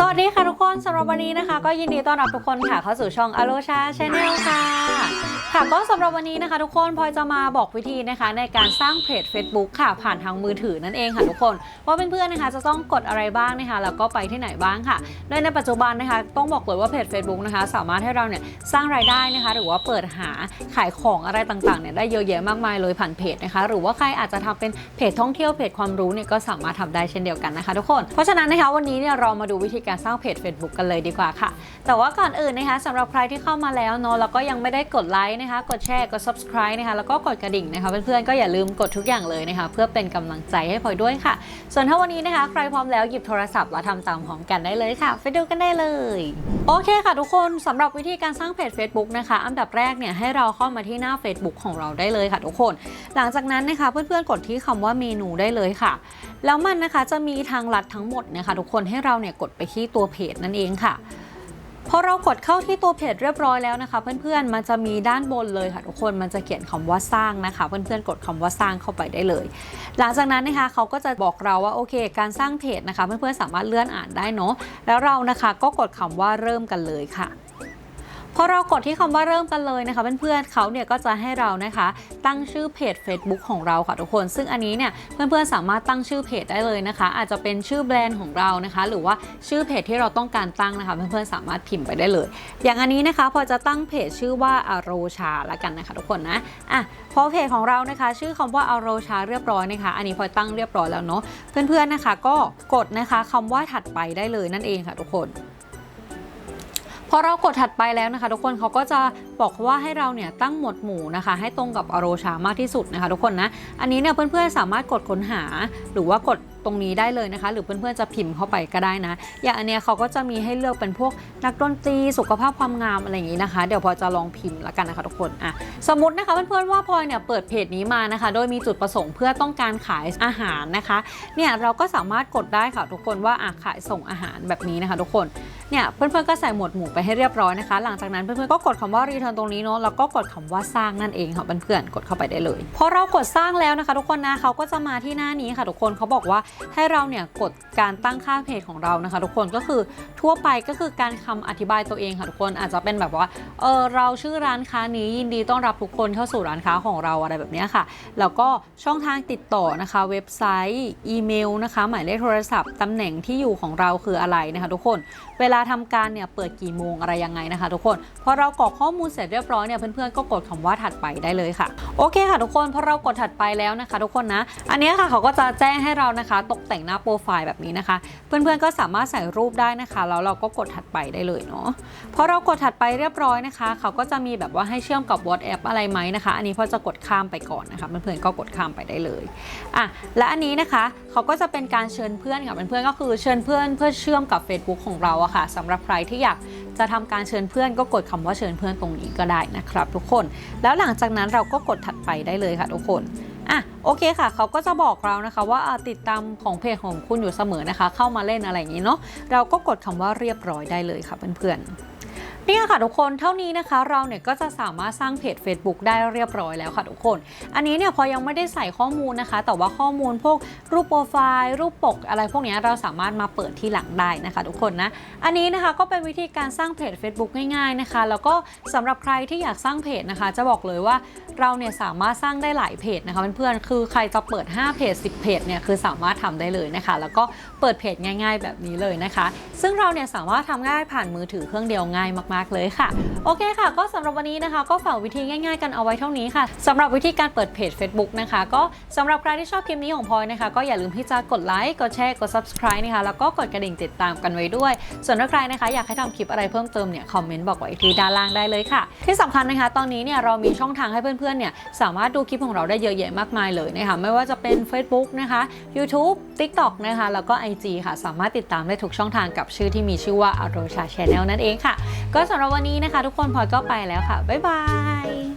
สวัสดีค่ะทุกคนสำหรับวันนี้นะคะ ก็ยินดีต้อนรับทุกคนค่ะเข้าสู่ช่องอโลชาชาแนลค่ะ ค่ะก็สำหรับวันนี้นะคะ ทุกคนพลอยจะมาบอกวิธีนะคะ ในการสร้างเพจ Facebook ค่ะ ผ่านทางมือถือนั่นเองค่ะทุกคน ว่าเพื่อนๆนะคะ จะต้องกดอะไรบ้างนะคะ แล้วก็ไปที่ไหนบ้างค่ะโดยในปัจจุบันนะคะ ต้องบอกเลยว่าเพจ Facebook นะคะ สามารถให้เราเนี่ยสร้างรายได้นะคะ หรือว่าเปิดหาขายของอะไรต่างๆเนี่ยได้เยอะแยะมากมายเลยผ่านเพจนะคะ หรือว่าใครอาจจะทำเป็นเพจท่องเที่ยวเพจความรู้เนี่ยก็สามารถทำได้เช่นเดียวกันนะคะ ทุกคน เพราะฉะนั้นนะคะวันนี้เนี่ยเรามาดูวิธีการสร้างเพจ Facebook กันเลยดีกว่าค่ะ แต่ว่าก่อนอื่นนะคะสำหรับใครที่เข้ามาแล้วเนาะแล้วก็ยังไม่ได้กดไลค์นะคะ กดแชร์กด subscribe นะคะแล้วก็กดกระดิ่งนะคะเพื่อนๆก็อย่าลืมกดทุกอย่างเลยนะคะ เพื่อเป็นกำลังใจให้พลอยด้วยค่ะ ส่วนถ้าวันนี้นะคะ ใครพร้อมแล้วหยิบโทรศัพท์แล้วทำตามพร้อมกันได้เลยค่ะ ไปดูกันได้เลยโอเคค่ะทุกคนสำหรับวิธีการสร้างเพจ Facebook นะคะ อันดับแรกเนี่ยให้เราเข้ามาที่หน้า Facebook ของเราได้เลยค่ะทุกคน หลังจากนั้นนะคะเพื่อนๆกดที่คำว่าเมนูได้เลยค่ะ แล้วมันนะคะจะมีทางลัดทั้งหมดนะคะทุกคนให้เราเนี่ยกดไปที่ตัวเพจนั่นเองค่ะพอเรากดเข้าที่ตัวเพจเรียบร้อยแล้วนะคะ เพื่อนๆ มันจะมีด้านบนเลยค่ะทุกคนมันจะเขียนคำว่าสร้างนะคะ เพื่อนๆ กดคำว่าสร้างเข้าไปได้เลย หลังจากนั้นนะคะเขาก็จะบอกเราว่าโอเค การสร้างเพจนะคะ เพื่อนๆ สามารถเลื่อนอ่านได้เนาะแล้วเรานะคะก็กดคำว่าเริ่มกันเลยค่ะ พอเรากดที่คำว่าเริ่มกันเลยนะคะเพื่อนๆเขาเนี่ยก็จะให้เรานะคะ ตั้งชื่อเพจ Facebook ของเราค่ะทุกคน ซึ่งอันนี้เนี่ยเพื่อนๆสามารถตั้งชื่อเพจได้เลยนะคะ อาจจะเป็นชื่อแบรนด์ของเรานะคะ หรือว่าชื่อเพจที่เราต้องการตั้งนะคะ เพื่อนๆสามารถพิมพ์ไปได้เลย อย่างอันนี้นะคะพอจะตั้งเพจชื่อว่าอโรชาละกันนะคะทุกคนนะอะพอเพจของเรานะคะ ชื่อคำว่าอโรชาเรียบร้อยนะคะ อันนี้พอตั้งเรียบร้อยแล้วเนาะเพื่อนๆนะคะ ก็กดนะคะคำว่าถัดไปได้เลยนั่นเองค่ะทุกคน พอเรากดถัดไปแล้วนะคะ ทุกคนเขาก็จะบอกว่าให้เราเนี่ยตั้งหมวดหมู่นะคะ ให้ตรงกับอโรชามากที่สุดนะคะ ทุกคนนะอันนี้เนี่ยเพื่อนๆสามารถกดค้นหา หรือว่ากดตรงนี้ได้เลยนะคะ หรือเพื่อนๆจะพิมพ์เข้าไปก็ได้นะ อย่างอันเนี้ยเขาก็จะมีให้เลือกเป็นพวกนักดนตรีสุขภาพความงามอะไรอย่างนี้นะคะ เดี๋ยวพอจะลองพิมพ์ละกันนะคะทุกคนอะสมมตินะคะเพื่อนๆว่าพลอยเนี่ยเปิดเพจนี้มานะคะ โดยมีจุดประสงค์เพื่อต้องการขายอาหารนะคะ เนี่ยเราก็สามารถกดได้ค่ะทุกคนว่าอะขายส่งอาหารแบบนี้นะคะ ทุกคน เนี่ยเพื่อนๆก็ใส่หมวดหมู่ไปให้เรียบร้อยนะคะ หลังจากนั้นเพื่อนๆก็กดคำว่า return ตรงนี้เนาะแล้วก็กดคำว่าสร้างนั่นเองค่ะเพื่อนๆกดเข้าไปได้เลยพอเรากดสร้างแล้วนะคะ ทุกคนนะเขาก็จะมาที่หน้านี้ค่ะ ทุกคนเขาบอกว่าให้เราเนี่ยกดการตั้งค่าเพจของเรานะคะ ทุกคนก็คือทั่วไปก็คือการคำอธิบายตัวเองค่ะทุกคนอาจจะเป็นแบบว่าเออเราชื่อร้านค้านี้ยินดีต้อนรับทุกคนเข้าสู่ร้านค้าของเราอะไรแบบนี้ค่ะ แล้วก็ช่องทางติดต่อนะคะ เว็บไซต์อีเมลนะคะ หมายเลขโทรศัพท์ตำแหน่งที่อยู่ของเราคืออะไรนะคะ ทุกคนเวลาทำการเนี่ยเปิดกี่โมงอะไรยังไงนะคะ ทุกคนพอเรากรอกข้อมูลเสร็จเรียบร้อยเนี่ยเพื่อนๆก็กดคำว่าถัดไปได้เลยค่ะ โอเคค่ะ ทุกคนพอเรากดถัดไปแล้วนะคะ ทุกคนนะ อันนี้ค่ะเขาก็จะแจ้งให้เรานะคะ ตกแต่งหน้าโปรไฟล์แบบนี้นะคะ เพื่อนๆก็สามารถใส่รูปได้นะคะแล้วเราก็กดถัดไปได้เลยเนาะพอเรากดถัดไปเรียบร้อยนะคะ เขาก็จะมีแบบว่าให้เชื่อมกับ WhatsApp อะไรไหมนะคะ อันนี้พอจะกดข้ามไปก่อนนะคะเพื่อนๆก็กดข้ามไปได้เลยอะและอันนี้นะคะเขาก็จะเป็นการเชิญเพื่อนกับเพื่อนๆก็คือเชิญเพื่อนเพื่อเชื่อมกับ Facebook ของเราอะค่ะสำหรับใครที่อยากจะทำการเชิญเพื่อนก็กดคำว่าเชิญเพื่อนตรงนี้ก็ได้นะครับ ทุกคนแล้วหลังจากนั้นเราก็กดถัดไปได้เลยค่ะทุกคนอะโอเคค่ะ เขาก็จะบอกเรานะคะว่าติดตามของเพจของคุณอยู่เสมอนะคะ เข้ามาเล่นอะไรอย่างนี้เนาะเราก็กดคำว่าเรียบร้อยได้เลยค่ะเพื่อนๆ เนี่ยค่ะทุกคนเท่านี้นะคะเราเนี่ยก็จะสามารถสร้างเพจ Facebook ได้เรียบร้อยแล้วค่ะทุกคน อันนี้เนี่ยพอยังไม่ได้ใส่ข้อมูลนะคะ แต่ว่าข้อมูลพวกรูปโปรไฟล์รูปปก อะไรพวกนี้เราสามารถมาเปิดที่หลังได้นะคะทุกคนนะอันนี้นะคะก็เป็นวิธีการสร้างเพจ Facebook ง่ายๆนะคะ แล้วก็สำหรับใครที่อยากสร้างเพจนะคะ จะบอกเลยว่าเราเนี่ยสามารถสร้างได้หลายเพจนะคะเพื่อนๆคือใครจะเปิด 5 เพจ 10 เพจเนี่ยคือสามารถทำได้เลยนะคะ แล้วก็เปิดเพจง่าย ๆ แบบนี้เลยนะคะ ซึ่งเราเนี่ยสามารถทำง่ายผ่านมือถือเครื่องเดียวง่ายมากๆเลยค่ะ โอเคค่ะ ก็สำหรับวันนี้นะคะ ก็ฝากวิธีง่าย ๆ กันเอาไว้เท่านี้ค่ะสำหรับวิธีการเปิดเพจ Facebook นะคะ ก็สำหรับใครที่ชอบคลิปนี้ของพลอยนะคะ ก็อย่าลืมที่จะกดไลค์กดแชร์กด subscribe นะคะแล้วก็กดกระดิ่งติดตามกันไว้ด้วย ส่วนถ้าใครนะคะ อยากให้ทำคลิปอะไรเพิ่มเติมเนี่ยคอมเมนต์บอกไว้ที่ด้านล่างได้เลยค่ะ ที่สำคัญนะคะ ตอนนี้เนี่ยเรามีช่องทางให้เพื่อนๆเนี่ยสามารถดูคลิปของเราได้เยอะแยะมากมายเลยนะคะไม่ว่าจะเป็น Facebook นะคะ YouTube TikTok นะคะแล้วก็ IG ค่ะ สามารถติดตามได้ทุกช่องทางกับชื่อที่มีชื่อว่า a r o c h a Channel นั่นเองค่ะ ก็สำหรับวันนี้นะคะ ทุกคนพลอยก็ไปแล้วค่ะ บ๊ายบาย